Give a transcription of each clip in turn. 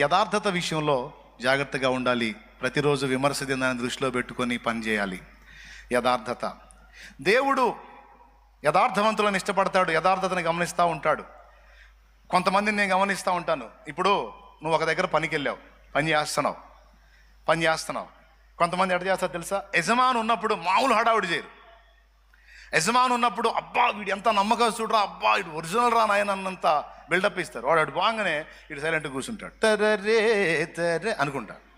యథార్థత విషయంలో జాగ్రత్తగా ఉండాలి. ప్రతిరోజు విమర్శ దినాన్ని దృష్టిలో పెట్టుకొని పనిచేయాలి యథార్థత. దేవుడు యథార్థవంతులను ఇష్టపడతాడు యథార్థతను గమనిస్తూ ఉంటాడు. కొంతమందిని నేను గమనిస్తూ ఉంటాను. ఇప్పుడు నువ్వు ఒక దగ్గర పనికి వెళ్ళావు పని చేస్తున్నావు పని చేస్తున్నావు. కొంతమంది ఎడ చేస్తారు తెలుసా? యజమాని ఉన్నప్పుడు మామూలు హడావుడి చేయరు. యజమాని ఉన్నప్పుడు అబ్బా వీడు ఎంత నమ్మకం చూడరా అబ్బా ఇటు ఒరిజినల్ రా నాయన అన్నంత బిల్డప్ ఇస్తారు. వాడు అటు బాగానే ఇటు సైలెంట్గా కూర్చుంటాడు. తరరే తరే అనుకుంటాడు.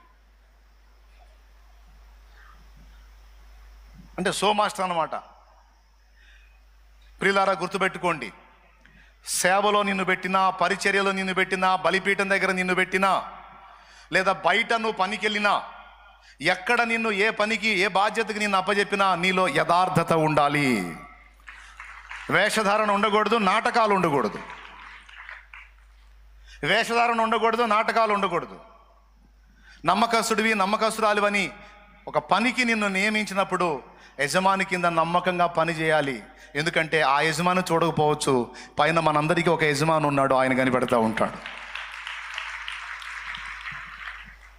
అంటే సో మాస్టర్ అన్నమాట. ప్రిలారా గుర్తుపెట్టుకోండి. సేవలో నిన్ను పెట్టినా పరిచర్యలో నిన్ను పెట్టినా బలిపీఠం దగ్గర నిన్ను పెట్టినా లేదా బయట నువ్వు పనికెళ్ళినా ఎక్కడ నిన్ను ఏ పనికి ఏ బాధ్యతకి నిన్ను అప్పజెప్పినా నీలో యథార్థత ఉండాలి. వేషధారణ ఉండకూడదు నాటకాలు ఉండకూడదు. వేషధారణ ఉండకూడదు నాటకాలు ఉండకూడదు. నమ్మకస్తుడివి నమ్మకస్తురాలివని ఒక పనికి నిన్ను నియమించినప్పుడు యజమాని కింద నమ్మకంగా పని చేయాలి. ఎందుకంటే ఆ యజమాని చూడకపోవచ్చు. పైన మనందరికీ ఒక యజమాని ఉన్నాడు ఆయన కనిపెడతా ఉంటాడు.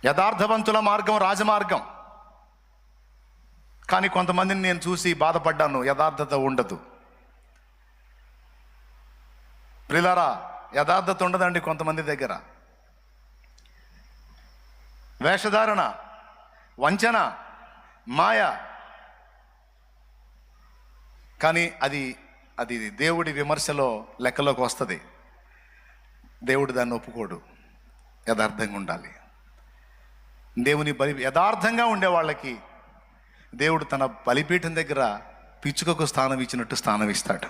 యథార్థవంతుల మార్గం రాజమార్గం. కానీ కొంతమందిని నేను చూసి బాధపడ్డాను యథార్థత ఉండదు. ప్రిలారా యథార్థత ఉండదండి కొంతమంది దగ్గర. వేషధారణ వంచన మాయ. కానీ అది అది దేవుడి విమర్శలో లెక్కలోకి వస్తుంది. దేవుడు దాన్ని ఒప్పుకోడు. యథార్థంగా ఉండాలి. దేవుని బలి యథార్థంగా ఉండే వాళ్ళకి దేవుడు తన బలిపీఠం దగ్గర పిచ్చుకకు స్థానం ఇచ్చినట్టు స్థానం ఇస్తాడు.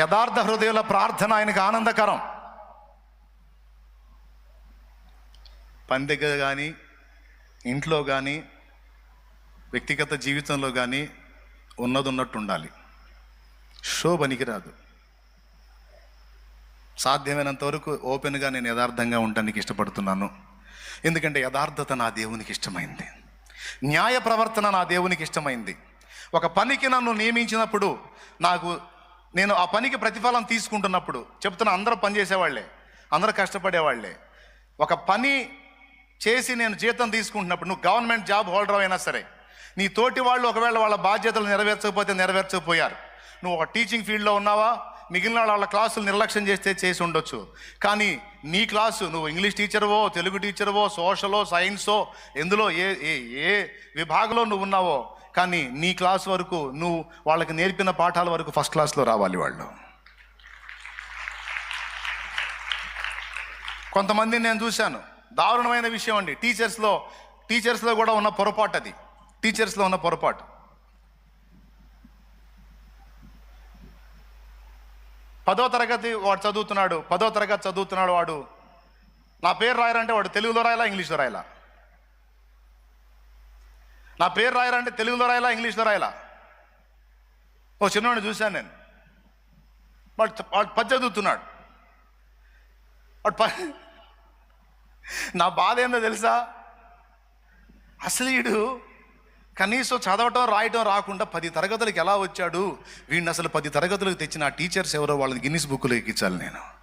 యథార్థ హృదయాల ప్రార్థన ఆయనకు ఆనందకరం. పని దగ్గర కానీ ఇంట్లో కానీ వ్యక్తిగత జీవితంలో కానీ ఉన్నది ఉన్నట్టు ఉండాలి. షో పనికిరాదు. సాధ్యమైనంత వరకు ఓపెన్గా నేను యథార్థంగా ఉండడానికి ఇష్టపడుతున్నాను. ఎందుకంటే యథార్థత నా దేవునికి ఇష్టమైంది. న్యాయ ప్రవర్తన నా దేవునికి ఇష్టమైంది. ఒక పనికి నన్ను నియమించినప్పుడు నాకు నేను ఆ పనికి ప్రతిఫలం తీసుకుంటున్నప్పుడు చెప్తున్నా అందరూ పనిచేసేవాళ్ళే అందరూ కష్టపడేవాళ్ళే ఒక పని చేసి నేను జీతం తీసుకుంటున్నప్పుడు నువ్వు గవర్నమెంట్ జాబ్ హోల్డర్ అయినా సరే నీ తోటి వాళ్ళు ఒకవేళ వాళ్ళ బాధ్యతలు నెరవేర్చకపోతే నెరవేర్చకపోయారు. నువ్వు ఒక టీచింగ్ ఫీల్డ్లో ఉన్నావా? మిగిలిన వాళ్ళ క్లాసులు నిర్లక్ష్యం చేస్తే చేసి ఉండొచ్చు. కానీ నీ క్లాసు నువ్వు ఇంగ్లీష్ టీచర్వో తెలుగు టీచర్వో సోషలో సైన్సో ఎందులో ఏ ఏ ఏ విభాగంలో నువ్వు ఉన్నావో కానీ నీ క్లాస్ వరకు నువ్వు వాళ్ళకి నేర్పిన పాఠాల వరకు ఫస్ట్ క్లాస్లో రావాలి వాళ్ళు. కొంతమందిని నేను చూశాను. దారుణమైన విషయం అండి. టీచర్స్లో టీచర్స్లో కూడా ఉన్న పొరపాటు అది టీచర్స్లో ఉన్న పొరపాటు. పదో తరగతి వాడు చదువుతున్నాడు పదో తరగతి చదువుతున్నాడు వాడు. నా పేరు రాయరంటే వాడు తెలుగులో రాయాలా ఇంగ్లీష్లో రాయాలా? నా పేరు రాయరంటే తెలుగులో రాయాలా ఇంగ్లీష్లో రాయాలా? ఓ చిన్నవాడిని చూశాను నేను. వాడు వాడు పది చదువుతున్నాడు. వాడు ప నా బాధ ఏందో తెలుసా? అసలు వీడు కనీసం చదవటం రాయటం రాకుండా పది తరగతులకు ఎలా వచ్చాడు? వీడిని అసలు పది తరగతులకు తెచ్చిన ఆ టీచర్స్ ఎవరో వాళ్ళని గిన్నిస్ బుక్లో ఎక్కించాలి నేను.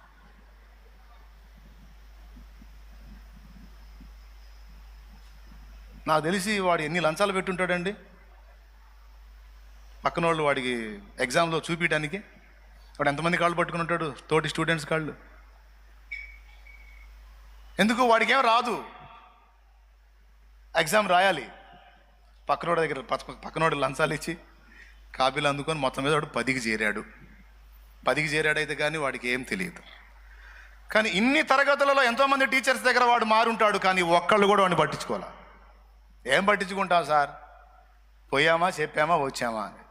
నాకు తెలిసి వాడు ఎన్ని లంచాలు పెట్టుంటాడండి? పక్కన వాళ్ళు వాడికి ఎగ్జామ్లో చూపించడానికి వాడు ఎంతమంది కాళ్ళు పట్టుకుని ఉంటాడు? తోటి స్టూడెంట్స్ కాళ్ళు. ఎందుకు? వాడికి ఏం రాదు. ఎగ్జామ్ రాయాలి. పక్కనోడి దగ్గర పక్కనోడి లంచాలు ఇచ్చి కాపీలు అందుకొని మొత్తం మీద వాడు పదికి చేరాడు. పదికి చేరాడైతే కానీ వాడికి ఏం తెలియదు. కానీ ఇన్ని తరగతులలో ఎంతోమంది టీచర్స్ దగ్గర వాడు మారుంటాడు కానీ ఒక్కళ్ళు కూడా వాడిని పట్టించుకోవాలి? ఏం పట్టించుకుంటావు సార్? పోయామా చెప్పామా వచ్చామా అని.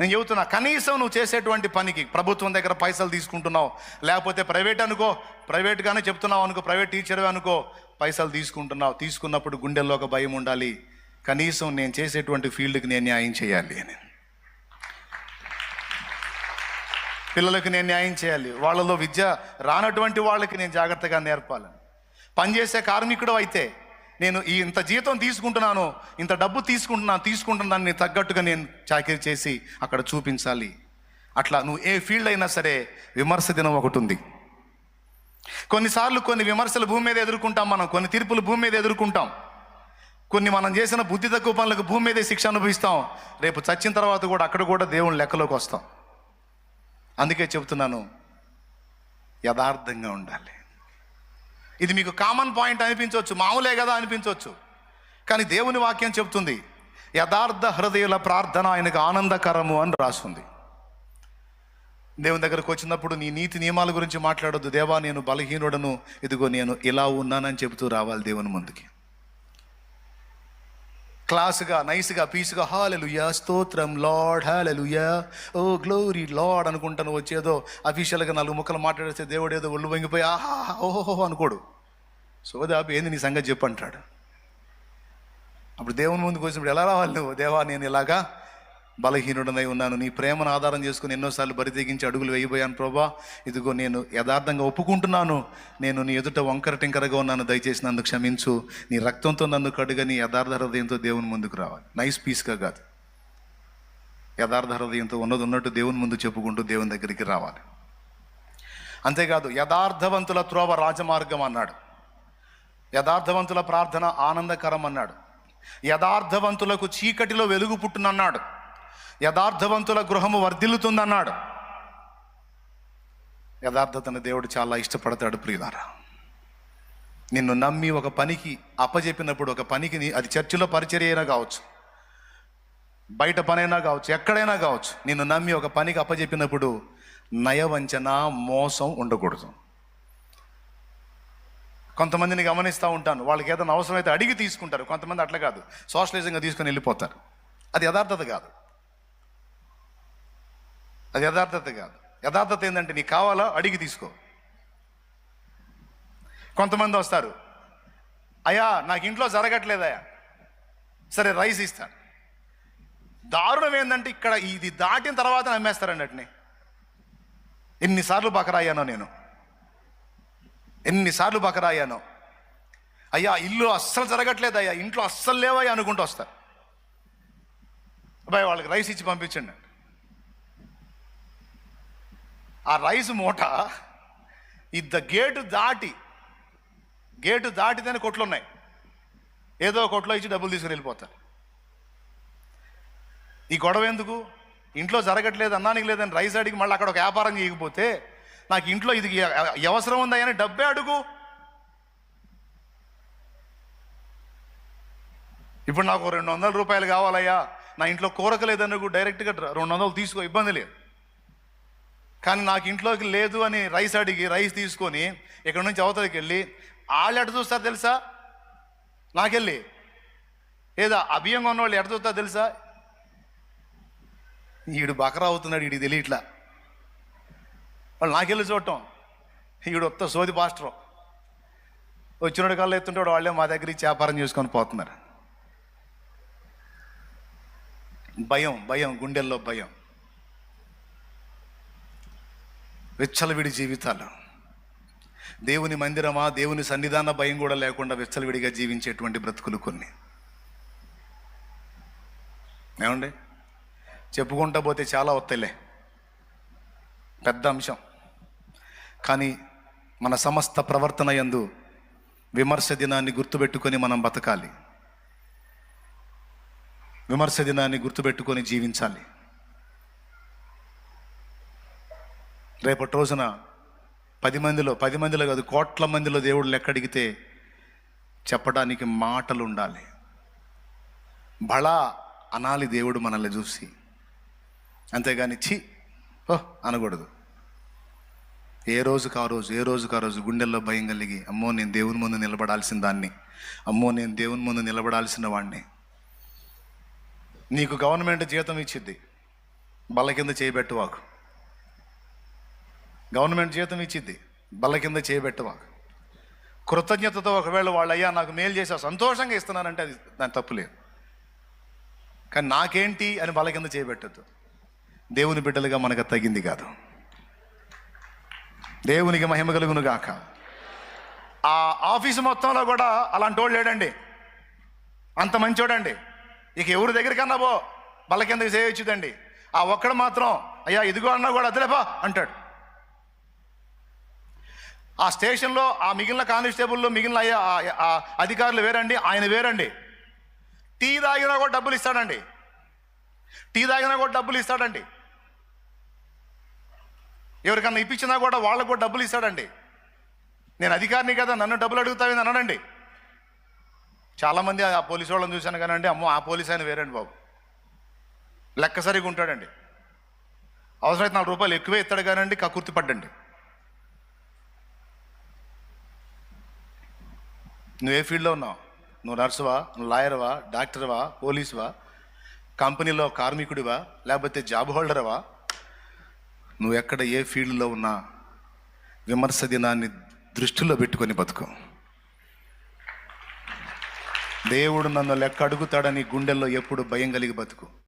నేను చెబుతున్నా కనీసం నువ్వు చేసేటువంటి పనికి ప్రభుత్వం దగ్గర పైసలు తీసుకుంటున్నావు లేకపోతే ప్రైవేట్ అనుకో ప్రైవేట్గానే చెప్తున్నావు అనుకో ప్రైవేట్ టీచర్ అనుకో పైసలు తీసుకుంటున్నావు. తీసుకున్నప్పుడు గుండెల్లో ఒక భయం ఉండాలి. కనీసం నేను చేసేటువంటి ఫీల్డ్కి నేను న్యాయం చేయాలి అని. పిల్లలకు నేను న్యాయం చేయాలి. వాళ్ళలో విద్య రానటువంటి వాళ్ళకి నేను జాగ్రత్తగా నేర్పాలని పనిచేసే కార్మికుడు అయితే నేను ఈ ఇంత జీతం తీసుకుంటున్నాను ఇంత డబ్బు తీసుకుంటున్నాను తీసుకుంటున్నాను తగ్గట్టుగా నేను చాకరీ చేసి అక్కడ చూపించాలి. అట్లా నువ్వు ఏ ఫీల్డ్ అయినా సరే విమర్శ దినం ఒకటి ఉంది. కొన్నిసార్లు కొన్ని విమర్శలు భూమి మీద ఎదుర్కొంటాం మనం కొన్ని తీర్పులు భూమి మీద ఎదుర్కొంటాం. కొన్ని మనం చేసిన బుద్ధి తక్కువ పనులకు భూమి మీదే శిక్ష అనుభవిస్తాం. రేపు చచ్చిన తర్వాత కూడా అక్కడ కూడా దేవుని లెక్కలోకి వస్తాం. అందుకే చెబుతున్నాను యథార్థంగా ఉండాలి. ఇది మీకు కామన్ పాయింట్ అనిపించవచ్చు మామూలే కదా అనిపించవచ్చు. కానీ దేవుని వాక్యం చెబుతుంది యథార్థ హృదయుల ప్రార్థన ఆయనకు ఆనందకరము అని రాస్తుంది దేవుని దగ్గరకు వచ్చినప్పుడు నీ నీతి నియమాల గురించి మాట్లాడొద్దు దేవా నేను బలహీనుడను ఇదిగో నేను ఇలా ఉన్నానని చెబుతూ రావాలి దేవుని ముందుకి. క్లాస్గా నైస్గా పీస్గా హాలెలుయా స్తోత్రం lord hallelujah o glory lord అనుకుంటాను వచ్చేదో అఫీషియల్గా నాలుగు ముక్కలు మాట్లాడితే దేవుడు ఏదో ఒళ్ళు వంగిపోయి ఆహా ఓహోహో అనుకోడు. సోదాపు ఏంది నీ సంగతి చెప్పు అంటాడు. అప్పుడు దేవుని ముందుకు వచ్చినప్పుడు ఎలా రావాలి నువ్వు? దేవా నేను ఇలాగా బలహీనుడనై ఉన్నాను. నీ ప్రేమను ఆధారం చేసుకుని ఎన్నోసార్లు బరితెగించి అడుగులు వేయబోయాను ప్రభా. ఇదిగో నేను యథార్థంగా ఒప్పుకుంటున్నాను. నేను నీ ఎదుట వంకర టింకరగా ఉన్నాను. దయచేసి నన్ను క్షమించు. నీ రక్తంతో నన్ను కడుగని యథార్థ హృదయంతో దేవుని ముందుకు రావాలి. నైస్ పీస్గా కాదు. యథార్థ హృదయంతో ఉన్నది ఉన్నట్టు దేవుని ముందు చెప్పుకుంటూ దేవుని దగ్గరికి రావాలి. అంతేకాదు యథార్థవంతుల త్రోవ రాజమార్గం అన్నాడు. యథార్థవంతుల ప్రార్థన ఆనందకరం అన్నాడు. యథార్థవంతులకు చీకటిలో వెలుగు పుట్టునన్నాడు. యథార్థవంతుల గృహము వర్ధిల్లుతుందన్నాడు. యథార్థతను దేవుడు చాలా ఇష్టపడతాడు ప్రియులారా. నిన్ను నమ్మి ఒక పనికి అప్పజెప్పినప్పుడు ఒక పనికి అది చర్చిలో పరిచర్య అయినా కావచ్చు. బయట పనైనా కావచ్చు ఎక్కడైనా కావచ్చు. నిన్ను నమ్మి ఒక పనికి అప్పజెప్పినప్పుడు నయవంచన మోసం ఉండకూడదు. కొంతమందిని గమనిస్తూ ఉంటాను. వాళ్ళకి ఏదైనా అవసరమైతే అడిగి తీసుకుంటారు. కొంతమంది అట్లా కాదు. సోషలిజంగా తీసుకొని వెళ్ళిపోతారు. అది యథార్థత కాదు. అది యథార్థత కాదు. యథార్థత ఏంటంటే నీకు కావాలా అడిగి తీసుకో. కొంతమంది వస్తారు. అయ్యా నాకు ఇంట్లో జరగట్లేదయ్యా సరే రైస్ ఇస్తాను. దారుణం ఏంటంటే ఇక్కడ ఇది దాటిన తర్వాత నమ్మేస్తారండి అట్ని ఎన్నిసార్లు బకరాయానో నేను. ఎన్నిసార్లు బకరాయానో. అయ్యా ఇల్లు అస్సలు జరగట్లేదు అయ్యా. ఇంట్లో అస్సలు లేవయ్యా అనుకుంటూ వస్తారు. అబ్బాయి వాళ్ళకి రైస్ ఇచ్చి పంపించండి. ఆ రైస్ మూట ఇద్ద గేటు దాటి గేటు దాటితేనే కొట్లు ఉన్నాయి ఏదో కొట్లో ఇచ్చి డబ్బులు తీసుకుని వెళ్ళిపోతారు. ఈ గొడవ ఎందుకు? ఇంట్లో జరగట్లేదు అన్నానికి లేదని రైస్ అడిగి మళ్ళీ అక్కడ ఒక వ్యాపారం చేయకపోతే నాకు ఇంట్లో ఇది అవసరం ఉందా అని డబ్బే అడుగు. ఇప్పుడు నాకు రెండు వందల రూపాయలు కావాలయ్యా. నా ఇంట్లో కూరక లేదనుకో డైరెక్ట్గా రెండు వందలు తీసుకో ఇబ్బంది లేదు. కానీ నాకు ఇంట్లోకి లేదు అని రైస్ అడిగి రైస్ తీసుకొని ఇక్కడ నుంచి అవతలకి వెళ్ళి వాళ్ళు ఎట చూస్తారు తెలుసా? నాకెళ్ళి లేదా అభియంగా ఉన్నవాళ్ళు ఎట చూస్తారు తెలుసా? ఈడు బకరా అవుతున్నాడు ఈడికి తెలియట్లా. వాళ్ళు నాకెళ్ళి చూడటం. ఈడు వస్తా సోది పాస్టర్. వచ్చినోడు కల్లా ఎత్తుంటాడు వాళ్ళే మా దగ్గర వ్యాపారం చేసుకొని పోతున్నారు. భయం భయం గుండెల్లో భయం. విచ్చలవిడి జీవితాలు. దేవుని మందిరమా దేవుని సన్నిధాన భయం కూడా లేకుండా విచ్చలవిడిగా జీవించేటువంటి బ్రతుకులు కొన్ని. ఏమండి? చెప్పుకుంటా పోతే చాలా వస్తాయిలే పెద్ద అంశం. కానీ మన సమస్త ప్రవర్తన యందు విమర్శ దినాన్ని గుర్తుపెట్టుకొని మనం బతకాలి. విమర్శ దినాన్ని గుర్తుపెట్టుకొని జీవించాలి. రేపటి రోజున పది మందిలో పది మందిలో కాదు కోట్ల మందిలో దేవుడు లెక్కడిగితే చెప్పడానికి మాటలు ఉండాలి బళా అనాలి దేవుడు మనల్ని చూసి. అంతేగాని చి ఓ అనకూడదు. ఏ రోజుకు ఆ రోజు ఏ రోజుకు ఆ రోజు గుండెల్లో భయం కలిగి అమ్మో నేను దేవుని ముందు నిలబడాల్సిన దాన్ని అమ్మో నేను దేవుని ముందు నిలబడాల్సిన వాడిని నీకు గవర్నమెంట్ జీతం ఇచ్చిద్ది. బల్ల కింద చేయబెట్టువాకు గవర్నమెంట్ జీతం ఇచ్చిద్ది. బల్ల కింద చేయబెట్టమా కృతజ్ఞతతో ఒకవేళ వాళ్ళు అయ్యా నాకు మేలు చేసా సంతోషంగా ఇస్తున్నానంటే అది దాని తప్పు లేదు. కానీ నాకేంటి అని బల కింద చేయబెట్టద్దు దేవుని బిడ్డలుగా మనకు తగింది కాదు. దేవునికి మహిమ కలుగును గాక. ఆ ఆఫీసు మొత్తంలో కూడా అలాంటి వాళ్ళు లేడండి. అంత మంచోడండి. ఇక ఎవరి దగ్గరికన్నా పో బల్ల కిందకి చేయొచ్చుదండి ఆ ఒక్కడు మాత్రం అయ్యా ఇదిగో అన్నా కూడా అదిలేపా అంటాడు. ఆ స్టేషన్లో ఆ మిగిలిన కానిస్టేబుల్లో మిగిలిన అధికారులు వేరండి ఆయన వేరండి. టీ తాగినా కూడా డబ్బులు ఇస్తాడండి. టీ తాగినా కూడా డబ్బులు ఇస్తాడండి. ఎవరికన్నా ఇప్పించినా కూడా వాళ్ళకు కూడా డబ్బులు ఇస్తాడండి. నేను అధికారిని కదా నన్ను డబ్బులు అడుగుతావని అనడండి చాలామంది ఆ పోలీసు వాళ్ళని చూశాను కానండి అమ్మో ఆ పోలీస్ ఆయన వేరండి బాబు. లెక్క సరిగా ఉంటాడండి. అవసరమైతే నాలుగు రూపాయలు ఎక్కువే ఇస్తాడు కానండి కకుర్తి పడ్డండి. నువ్వు ఏ ఫీల్డ్లో ఉన్నావు. నువ్వు నర్సువా? నువ్వు లాయర్వా? డాక్టర్వా? పోలీసువా? కంపెనీలో కార్మికుడివా? లేకపోతే జాబ్ హోల్డర్వా? నువ్వు ఎక్కడ ఏ ఫీల్డ్లో ఉన్నా విమర్శ దినాన్ని దృష్టిలో పెట్టుకొని బతుకు. దేవుడు నన్ను లెక్క అడుగుతాడని గుండెల్లో ఎప్పుడు భయం కలిగి బతుకు.